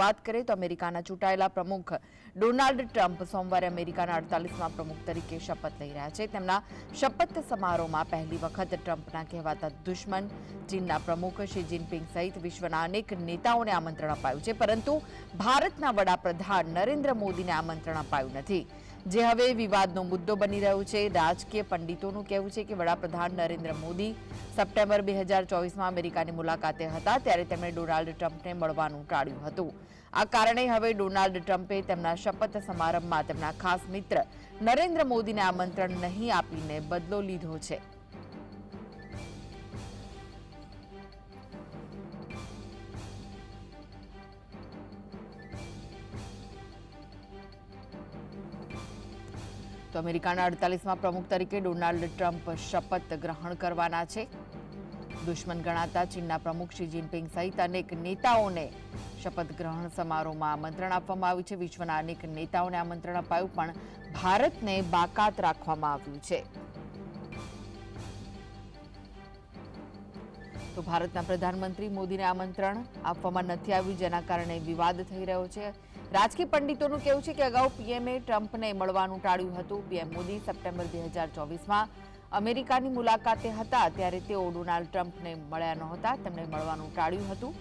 વાત કરીએ તો અમેરિકાના ચૂંટાયેલા પ્રમુખ ડોનાલ્ડ ટ્રમ્પ સોમવારે અમેરિકાના અડતાલીસમાં પ્રમુખ તરીકે શપથ લઈ રહ્યા છે. તેમના શપથ સમારોહમાં પહેલી વખત ટ્રમ્પના કહેવાતા દુશ્મન, ચીનના પ્રમુખ શી જિનપિંગ સહિત વિશ્વના અનેક નેતાઓને આમંત્રણ અપાયું છે. પરંતુ ભારતના વડાપ્રધાન નરેન્દ્ર મોદીને આમંત્રણ અપાયું નથી. જે હવે વિવાદનો મુદ્દો બની રહ્યો છે. રાજકીય પંડિતોનું કહેવું છે કે વડાપ્રધાન નરેન્દ્ર મોદી સપ્ટેમ્બર બે હજાર ચોવીસમાં અમેરિકાની મુલાકાતે હતા ત્યારે તેમણે ડોનાલ્ડ ટ્રમ્પને મળવાનું ટાળ્યું હતું. આ કારણે હવે ડોનાલ્ડ ટ્રમ્પે તેમના શપથ સમારંભમાં તેમના ખાસ મિત્ર નરેન્દ્ર મોદીને આમંત્રણ નહીં આપીને બદલો લીધો છે. તો અમેરિકાના અડતાલીસમાં પ્રમુખ તરીકે ડોનાલ્ડ ટ્રમ્પ શપથ ગ્રહણ કરવાના છે. દુશ્મન ગણાતા ચીનના પ્રમુખ શી જિનપિંગ સહિત અનેક નેતાઓને શપથ ગ્રહણ સમારોહમાં આમંત્રણ આપવામાં આવ્યું છે. વિશ્વના અનેક નેતાઓને આમંત્રણ અપાયું, પણ ભારતને બાકાત રાખવામાં આવ્યું છે. તો ભારતના પ્રધાનમંત્રી મોદીને આમંત્રણ આપવામાં નથી આવ્યું, જેના કારણે વિવાદ થઈ રહ્યો છે. રાજકીય પંડિતોનું કહેવું છે કે અગાઉ પીએમએ ટ્રમ્પને મળવાનું ટાળ્યું હતું. પીએમ મોદી સપ્ટેમ્બર બે હજાર ચોવીસમાં અમેરિકાની મુલાકાતે હતા, ત્યારે તેઓ ડોનાલ્ડ ટ્રમ્પને મળ્યા નહોતા. તેમણે મળવાનું ટાળ્યું હતું.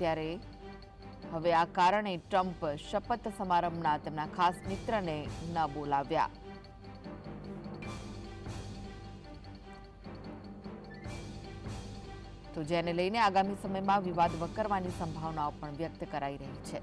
ત્યારે હવે આ કારણે ટ્રમ્પ શપથ સમારંભના તેમના ખાસ મિત્રને ન બોલાવ્યા. તો જેને લઈને આગામી સમયમાં વિવાદ વકરવાની સંભાવનાઓ પણ વ્યક્ત કરાઈ રહી છે.